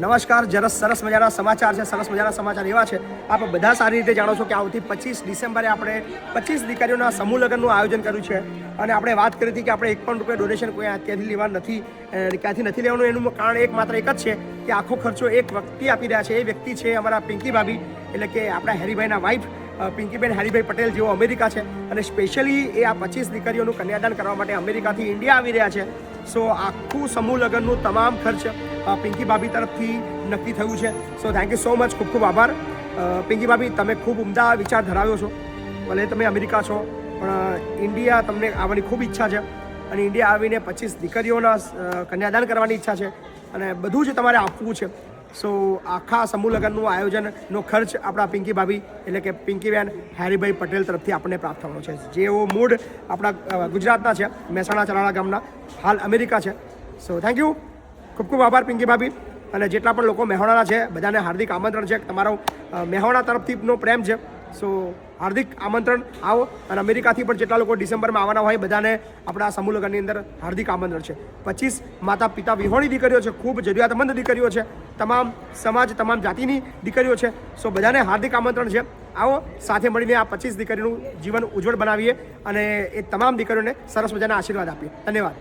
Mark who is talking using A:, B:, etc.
A: નમસ્કાર જરસ સરસ મજાના સમાચાર છે, સરસ મજાના સમાચાર એવા છે. આપ બધા સારી રીતે જાણો છો કે આવતી પચીસ ડિસેમ્બરે આપણે પચીસ દીકરીઓના સમૂહ લગ્નનું આયોજન કર્યું છે. અને આપણે વાત કરી હતી કે આપણે એક પણ રૂપિયા ડોનેશન કોઈ ત્યાંથી લેવા નથી ક્યાંથી નથી લેવાનું એનું કારણ એક માત્ર એક જ છે કે આખો ખર્ચો એક વ્યક્તિ આપી રહ્યા છે. એ વ્યક્તિ છે અમારા પિંકી ભાભી, એટલે કે આપણા હેરીભાઈના વાઇફ પિંકીબેન હરિભાઈ પટેલ જેઓ અમેરિકા છે અને સ્પેશિયલી એ આ પચીસ દીકરીઓનું કન્યાદાન કરવા માટે અમેરિકાથી ઇન્ડિયા આવી રહ્યા છે. સો આખું સમૂહ લગ્નનું તમામ ખર્ચ પિંકી ભાભી તરફથી નક્કી થયું છે. So thank you so much ખૂબ ખૂબ આભાર. પિંકી ભાભી, તમે ખૂબ ઉમદા વિચાર ધરાવ્યો છો. ભલે તમે અમેરિકા છો, પણ ઇન્ડિયા તમને આવવાની ખૂબ ઈચ્છા છે. અને ઇન્ડિયા આવીને પચીસ દીકરીઓના કન્યાદાન કરવાની ઈચ્છા છે. અને બધું જ તમારે આપવું છે. સો આખા સમૂહ લગ્નનું આયોજનનો ખર્ચ આપણા પિંકી ભાભી એટલે કે પિંકીબેન હેરીભાઈ પટેલ તરફથી આપણને પ્રાપ્ત થવાનો છે. જેઓ મૂળ આપણા ગુજરાતના છે, મહેસાણા ચલાળા ગામના, હાલ અમેરિકા છે. સો થેન્ક યુ ખૂબ ખૂબ આભાર પિંકી ભાભી. અને જેટલા પણ લોકો મહેવાણાના છે, બધાને હાર્દિક આમંત્રણ છે તમારો મહેવાણા તરફથીનો પ્રેમ છે. સો હાર્દિક આમંત્રણ આવો. અને અમેરિકાથી પણ જેટલા લોકો ડિસેમ્બરમાં આવવાના હોય બધાને આપણા સમૂહ લગ્નની અંદર હાર્દિક આમંત્રણ છે. પચીસ માતા પિતા વિહોણી દીકરીઓ છે, ખૂબ જરૂરિયાતમંદ દીકરીઓ છે. તમામ સમાજ, તમામ જાતિની દીકરીઓ છે. સો બધાને હાર્દિક આમંત્રણ છે. આવો, સાથે મળીને આ પચીસ દીકરીનું જીવન ઉજ્જવળ બનાવીએ અને એ તમામ દીકરીઓને સરસ મજાના આશીર્વાદ આપીએ. ધન્યવાદ.